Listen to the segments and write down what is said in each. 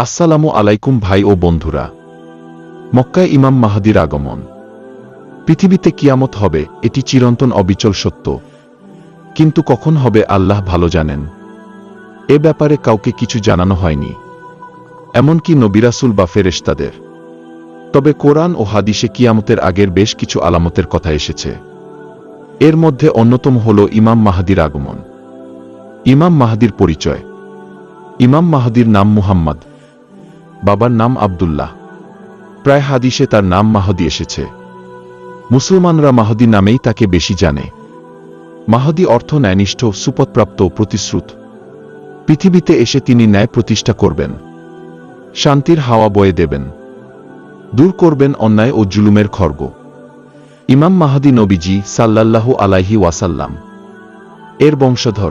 আসসালামু আলাইকুম ভাই ও বন্ধুরা। মক্কায় ইমাম মাহাদির আগমন। পৃথিবীতে কিয়ামত হবে, এটি চিরন্তন অবিচল সত্য। কিন্তু কখন হবে আল্লাহ ভালো জানেন। এ ব্যাপারে কাউকে কিছু জানানো হয়নি। এমনকি নবিরাসুল বা ফেরেশতাদের। তবে কোরআন ও হাদিসে কিয়ামতের আগের বেশ কিছু আলামতের কথা এসেছে। এর মধ্যে অন্যতম হল ইমাম মাহাদির আগমন। ইমাম মাহাদির পরিচয়। ইমাম মাহাদির নাম মুহাম্মদ। বাবার নাম আব্দুল্লাহ। প্রায় হাদিসে তার নাম মাহদি এসেছে। মুসলমানরা মাহদি নামেই তাকে বেশি জানে। মাহদি অর্থ ন্যায়নিষ্ঠ, সুপথপ্রাপ্ত প্রতিশ্রুত। পৃথিবীতে এসে তিনি ন্যায় প্রতিষ্ঠা করবেন। শান্তির হাওয়া বয়ে দেবেন। দূর করবেন অন্যায় ও জুলুমের খর্গ। ইমাম মাহাদি নবীজি সাল্লাল্লাহু আলাইহি ওয়াসাল্লাম। এর বংশধর।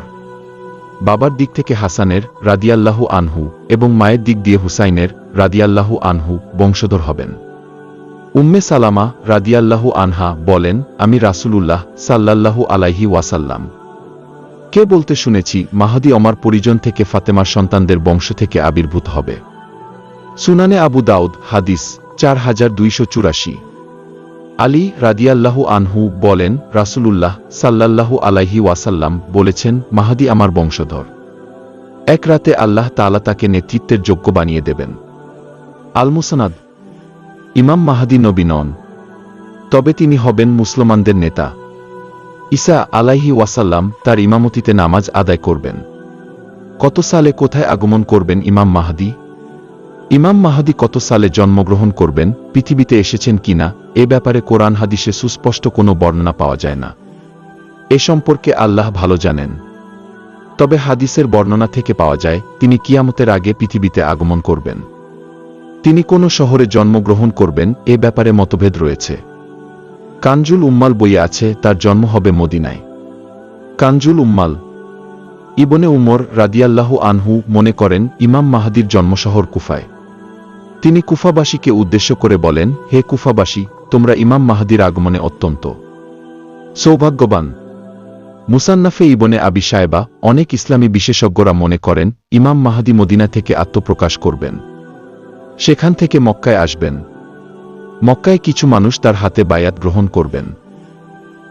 বাবার দিক থেকে হাসানের রাদিয়াল্লাহু আনহু এবং মায়ের দিক দিয়ে হুসাইনের রাদিয়াল্লাহু আনহু বংশধর হবেন। উম্মে সালামা রাদিয়াল্লাহু আনহা বলেন, আমি রাসূলুল্লাহ সাল্লাল্লাহু আলাইহি ওয়াসাল্লাম। কে বলতে শুনেছি মাহাদি আমার পরিজন থেকে ফাতেমার সন্তানদের বংশ থেকে আবির্ভূত হবে। সুনানে আবু দাউদ, হাদিস চার হাজার দুইশো চুরাশি। আলী রাদিয়াল্লাহু আনহু বলেন, রাসূলুল্লাহ সাল্লাল্লাহু আলাইহি ওয়াসাল্লাম বলেছেন, মাহাদি আমার বংশধর। এক রাতে আল্লাহ তালা তাকে নেতৃত্বের যোগ্য বানিয়ে দেবেন। আল মুসানাদ ইমাম মাহাদি নবী নন, তবে তিনি হবেন মুসলমানদের নেতা। ঈসা আলাইহি ওয়াসাল্লাম তার ইমামতিতে নামাজ আদায় করবেন। কত সালে কোথায় আগমন করবেন ইমাম মাহাদি? ইমাম মাহাদি কত সালে জন্মগ্রহণ করবেন, পৃথিবীতে এসেছেন কিনা, এ ব্যাপারে কোরআন হাদিসে সুস্পষ্ট কোনো বর্ণনা পাওয়া যায় না। এ সম্পর্কে আল্লাহ ভালো জানেন। তবে হাদিসের বর্ণনা থেকে পাওয়া যায়, তিনি কিয়ামতের আগে পৃথিবীতে আগমন করবেন। তিনি কোন শহরে জন্মগ্রহণ করবেন, এ ব্যাপারে মতভেদ রয়েছে। কানজুল উম্মাল বইয়ে আছে, তার জন্ম হবে মদিনায়। কানজুল উম্মাল ইবনে উমর রাদিয়াল্লাহু আনহু মনে করেন, ইমাম মাহাদির জন্মশহর কুফায়। তিনি কুফাবাসীকে উদ্দেশ্য করে বলেন, হে কুফাবাসী, তোমরা ইমাম মাহাদির আগমনে অত্যন্ত সৌভাগ্যবান। মুসান্নাফে ইবনে আবি সাহেবা অনেক ইসলামী বিশেষজ্ঞরা মনে করেন, ইমাম মাহাদি মদিনা থেকে আত্মপ্রকাশ করবেন। সেখান থেকে মক্কায় আসবেন। মক্কায় কিছু মানুষ তার হাতে বায়াত গ্রহণ করবেন।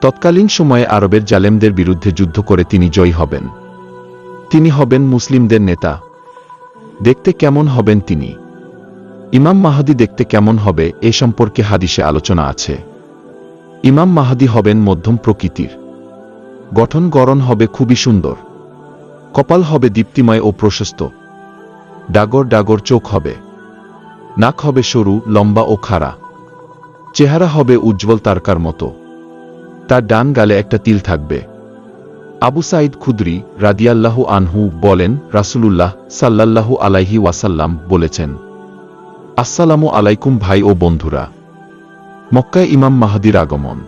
তৎকালীন সময়ে আরবের জালেমদের বিরুদ্ধে যুদ্ধ করে তিনি জয়ী হবেন। তিনি হবেন মুসলিমদের নেতা। দেখতে কেমন হবেন তিনি? ইমাম মাহাদি দেখতে কেমন হবে এ সম্পর্কে হাদিসে আলোচনা আছে। ইমাম মাহাদি হবেন মধ্যম প্রকৃতির। গঠন গড়ন হবে খুবই সুন্দর। কপাল হবে দীপ্তিময় ও প্রশস্ত। ডাগর ডাগর চোখ হবে। নাক হবে সরু, লম্বা ও খাড়া। চেহারা হবে উজ্জ্বল তারকার মতো। তার ডান গালে একটা তিল থাকবে। আবু সাইদ খুদ্রি রাদিয়াল্লাহু আনহু বলেন, রাসূলুল্লাহ সাল্লাল্লাহু আলাইহি ওয়াসাল্লাম বলেছেন, আসসালামু আলাইকুম ভাই ও বন্ধুরা। মক্কায় ইমাম মাহাদির আগমন।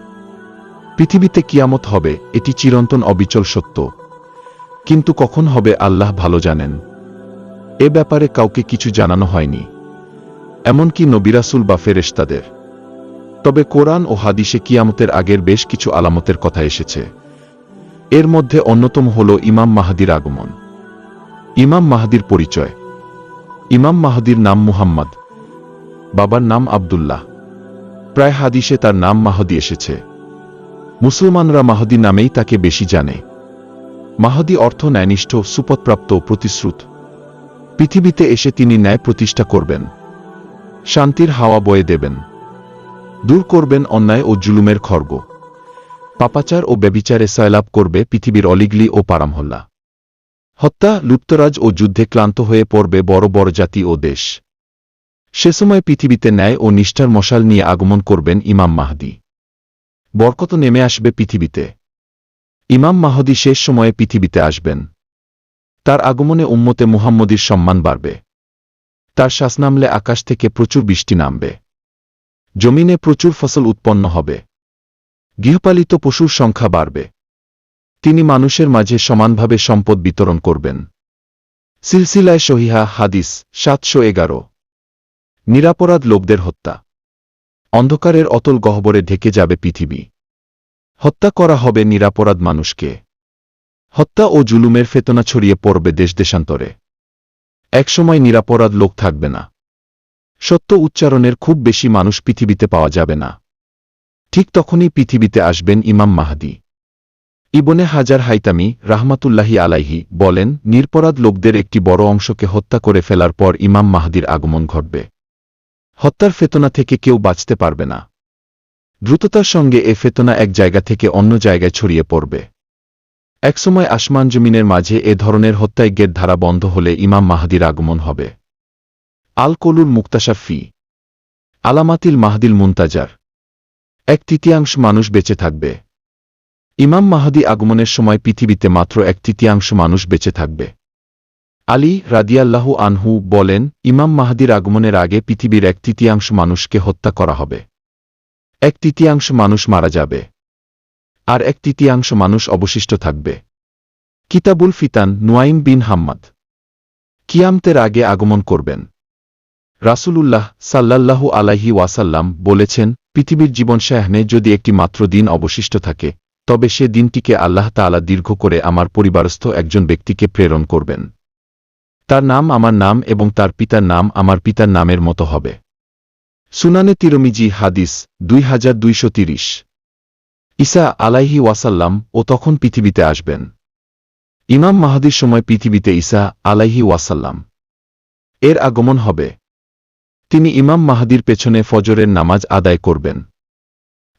পৃথিবীতে কিয়ামত হবে, এটি চিরন্তন অবিচল সত্য। কিন্তু কখন হবে আল্লাহ ভালো জানেন। এ ব্যাপারে কাউকে কিছু জানানো হয়নি। এমনকি নবিরাসুল বা ফেরেশতাদের। তবে কোরআন ও হাদিসে কিয়ামতের আগের বেশ কিছু আলামতের কথা এসেছে। এর মধ্যে অন্যতম হল ইমাম মাহাদির আগমন। ইমাম মাহাদির পরিচয়। ইমাম মাহাদির নাম মুহাম্মদ। বাবার নাম আব্দুল্লাহ। প্রায় হাদিসে তার নাম মাহদি এসেছে। মুসলমানরা মাহদি নামেই তাকে বেশি জানে। মাহদি অর্থ ন্যায়নিষ্ঠ, সুপথপ্রাপ্ত প্রতিশ্রুত। পৃথিবীতে এসে তিনি ন্যায় প্রতিষ্ঠা করবেন। শান্তির হাওয়া বয়ে দেবেন। দূর করবেন অন্যায় ও জুলুমের খর্গ। পাপাচার ও ব্যবিচারে সয়লাভ করবে পৃথিবীর অলিগলি ও পারামহল্লা। হত্যা, লুপ্তরাজ ও যুদ্ধে ক্লান্ত হয়ে পড়বে বড় বড় জাতি ও দেশ। সে সময় পৃথিবীতে ন্যায় ও নিষ্ঠার মশাল নিয়ে আগমন করবেন ইমাম মাহদি। বরকত নেমে আসবে পৃথিবীতে। ইমাম মাহদি শেষ সময়ে পৃথিবীতে আসবেন। তার আগমনে উম্মতে মুহাম্মদীর সম্মান বাড়বে। তার শ্বাস নামলে আকাশ থেকে প্রচুর বৃষ্টি নামবে। জমিনে প্রচুর ফসল উৎপন্ন হবে। গৃহপালিত পশুর সংখ্যা বাড়বে। তিনি মানুষের মাঝে সমানভাবে সম্পদ বিতরণ করবেন। সিলসিলায় সহিহা হাদিস সাতশো এগারো। নিরাপরাধ লোকদের হত্যা। অন্ধকারের অতল গহ্বরে ঢেকে যাবে পৃথিবী। হত্যা করা হবে নিরাপরাধ মানুষকে। হত্যা ও জুলুমের ফেতনা ছড়িয়ে পড়বে দেশ দেশান্তরে। একসময় নিরাপরাধ লোক থাকবে না। সত্য উচ্চারণের খুব বেশি মানুষ পৃথিবীতে পাওয়া যাবে না। ঠিক তখনই পৃথিবীতে আসবেন ইমাম মাহাদি। ইবনে হাজার হাইতামি রাহমাতুল্লাহি আলাইহি বলেন, নিরপরাধ লোকদের একটি বড় অংশকে হত্যা করে ফেলার পর ইমাম মাহাদির আগমন ঘটবে। হত্যার ফেতনা থেকে কেউ বাঁচতে পারবে না। দ্রুততার সঙ্গে এ ফেতনা এক জায়গা থেকে অন্য জায়গায় ছড়িয়ে পড়বে। একসময় আসমান জমিনের মাঝে এ ধরনের হত্যায়জ্ঞের ধারা বন্ধ হলে ইমাম মাহাদির আগমন হবে। আল কলুর মুক্তাশার ফি আলামাতিল মাহাদিল মুন্তাজার। এক তৃতীয়াংশ মানুষ বেঁচে থাকবে। ইমাম মাহাদি আগমনের সময় পৃথিবীতে মাত্র এক তৃতীয়াংশ মানুষ বেঁচে থাকবে। আলী রাদিয়াল্লাহু আনহু বলেন, ইমাম মাহাদির আগমনের আগে পৃথিবীর এক তৃতীয়াংশ মানুষকে হত্যা করা হবে। এক তৃতীয়াংশ মানুষ মারা যাবে। আর এক তৃতীয়াংশ মানুষ অবশিষ্ট থাকবে। কিতাবুল ফিতান নুয়াইম বিন হাম্মাদ। কিয়ামতের আগে আগমন করবেন। রাসূলুল্লাহ সাল্লাল্লাহু আলাইহি ওয়াসাল্লাম বলেছেন, পৃথিবীর জীবন শাহনে যদি একটি মাত্র দিন অবশিষ্ট থাকে, তবে সে দিনটিকে আল্লাহ তাআলা দীর্ঘ করে আমার পরিবারস্থ একজন ব্যক্তিকে প্রেরণ করবেন। তার নাম আমার নাম এবং তার পিতার নাম আমার পিতার নামের মতো হবে। সুনানে তিরমিজি হাদিস দুই হাজার দুইশো ঈসা আলাইহি ওয়াসাল্লাম ও তখন পৃথিবীতে আসবেন। ইমাম মাহাদির সময় পৃথিবীতে ঈসা আলাইহি ওয়াসাল্লাম। এর আগমন হবে। তিনি ইমাম মাহাদির পেছনে ফজরের নামাজ আদায় করবেন।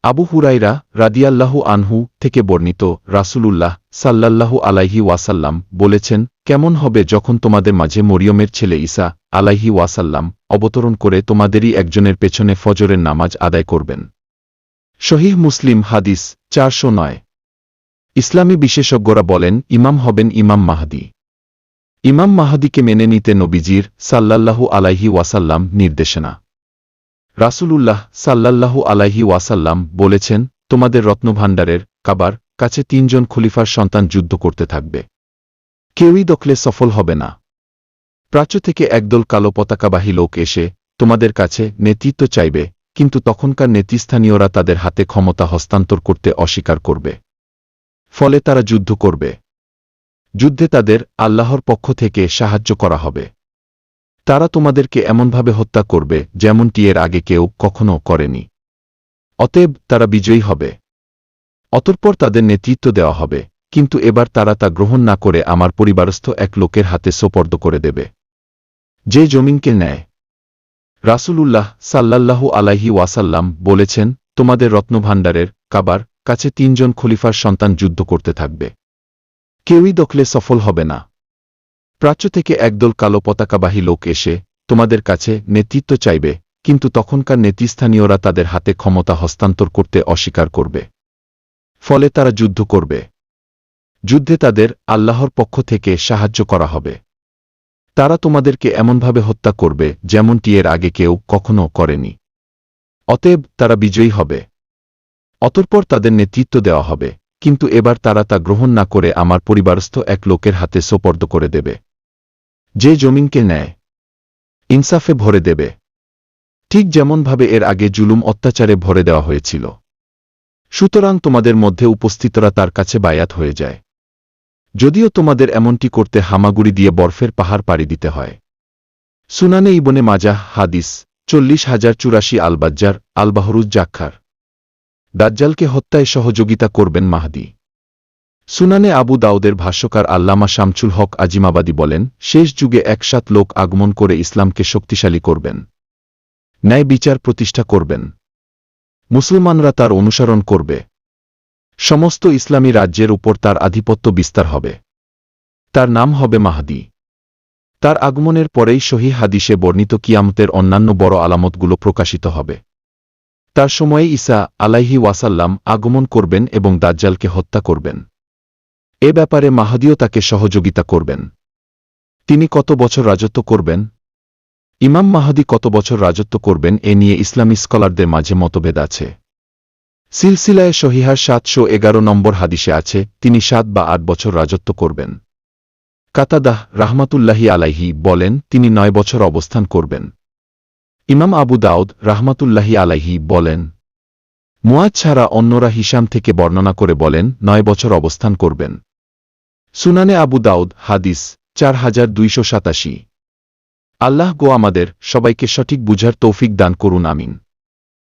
আবু হুরাইরা রাদিয়াল্লাহু আনহু থেকে বর্ণিত রাসূলুল্লাহ সাল্লাল্লাহু আলাইহি ওয়াসাল্লাম বলেছেন, কেমন হবে যখন তোমাদের মাঝে মরিয়মের ছেলে ঈসা আলাইহি ওয়াসাল্লাম অবতরণ করে তোমাদেরই একজনের পেছনে ফজরের নামাজ আদায় করবেন। শহীহ মুসলিম হাদিস চারশো নয়। ইসলামী বিশেষজ্ঞরা বলেন, ইমাম হবেন ইমাম মাহাদি। ইমাম মাহাদিকে মেনে নিতে নবীজির সাল্লাল্লাহু আলাইহি ওয়াসাল্লাম নির্দেশনা। রাসূলুল্লাহ সাল্লাল্লাহু আলাইহি ওয়াসাল্লাম বলেছেন, তোমাদের রত্নভাণ্ডারের কাবার কাছে তিনজন খলিফার সন্তান যুদ্ধ করতে থাকবে। কেউই দখলে সফল হবে না। প্রাচ্য থেকে একদল কালো পতাকাবাহী লোক এসে তোমাদের কাছে নেতৃত্ব চাইবে কিন্তু তখনকার নেতৃস্থানীয়রা তাদের হাতে ক্ষমতা হস্তান্তর করতে অস্বীকার করবে। ফলে তারা যুদ্ধ করবে। যুদ্ধে তাদের আল্লাহর পক্ষ থেকে সাহায্য করা হবে। তারা তোমাদেরকে এমনভাবে হত্যা করবে যেমনটি এর আগে কেউ কখনো করেনি। অতএব তারা বিজয়ী হবে। অতঃপর তাদের নেতৃত্ব দেওয়া হবে, কিন্তু এবার তারা তা গ্রহণ না করে আমার পরিবারস্থ এক লোকের হাতে সোপর্দ করে দেবে। যে জমিনকে নেয় রাসূলুল্লাহ সাল্লাল্লাহু আলাইহি ওয়াসাল্লাম বলেছেন, তোমাদের রত্নভাণ্ডারের কাবার কাছে তিনজন খলিফার সন্তান যুদ্ধ করতে থাকবে। কেউই দখলে সফল হবে না। প্রাচ্য থেকে একদল কালো পতাকাবাহী লোক এসে তোমাদের কাছে নেতৃত্ব চাইবে, কিন্তু তখনকার নেতৃস্থানীয়রা তাদের হাতে ক্ষমতা হস্তান্তর করতে অস্বীকার করবে। ফলে তারা যুদ্ধ করবে। যুদ্ধে তাদের আল্লাহর পক্ষ থেকে সাহায্য করা হবে। তারা তোমাদেরকে এমনভাবে হত্যা করবে, যেমনটি এর আগে কেউ কখনো করেনি। অতএব তারা বিজয়ী হবে। অতঃপর তাদের নেতৃত্ব দেওয়া হবে। কিন্তু এবার তারা তা গ্রহণ না করে আমার পরিবারস্থ এক লোকের হাতে সোপর্দ করে দেবে। যে জমিনকে নেয়, ইনসাফে ভরে দেবে। ঠিক যেমনভাবে এর আগে জুলুম অত্যাচারে ভরে দেওয়া হয়েছিল। সুতরাং তোমাদের মধ্যে উপস্থিতরা তার কাছে বায়াত হয়ে যায়। যদিও তোমাদের এমনটি করতে হামাগুড়ি দিয়ে বরফের পাহাড় পাড়ি দিতে হয়। সুনানে ইবনে মাজাহ, হাদিস, চল্লিশ হাজার চুরাশি আলবাজ্জার, আলবাহরুজ জাক্ষার দাজ্জালকে হত্যায় সহযোগিতা করবেন মাহাদি। সুনানে আবু দাউদের ভাষ্যকার আল্লামা শামচুল হক আজিমাবাদী বলেন, শেষ যুগে একসাথ লোক আগমন করে ইসলামকে শক্তিশালী করবেন। ন্যায় বিচার প্রতিষ্ঠা করবেন। মুসলমানরা তার অনুসরণ করবে। সমস্ত ইসলামী রাজ্যের উপর তার আধিপত্য বিস্তার হবে। তার নাম হবে মাহাদি। তার আগমনের পরেই সহি হাদিসে বর্ণিত কিয়ামতের অন্যান্য বড় আলামতগুলো প্রকাশিত হবে। তার সময়ে ঈসা আলাইহি ওয়াসাল্লাম আগমন করবেন এবং দাজ্জালকে হত্যা করবেন। এ ব্যাপারে মাহাদিও তাকে সহযোগিতা করবেন। তিনি কত বছর রাজত্ব করবেন? ইমাম মাহাদি কত বছর রাজত্ব করবেন এ নিয়ে ইসলামী স্কলারদের মাঝে মতভেদ আছে। সিলসিলায় সহিহার সাতশো এগারো নম্বর হাদিসে আছে, তিনি সাত বা আট বছর রাজত্ব করবেন। কাতাদাহ রাহমাতুল্লাহি আলাইহি বলেন, তিনি নয় বছর অবস্থান করবেন। ইমাম আবু দাউদ রাহমাতুল্লাহি আলাইহি বলেন, মুয়াজ ছাড়া অন্যরা হিসাম থেকে বর্ণনা করে বলেন, নয় বছর অবস্থান করবেন। সুনানে আবু দাউদ হাদিস চার হাজার দুইশো সাতাশি। আল্লাহ গো আমাদের সবাইকে সঠিক বুঝার তৌফিক দান করুন, আমিন।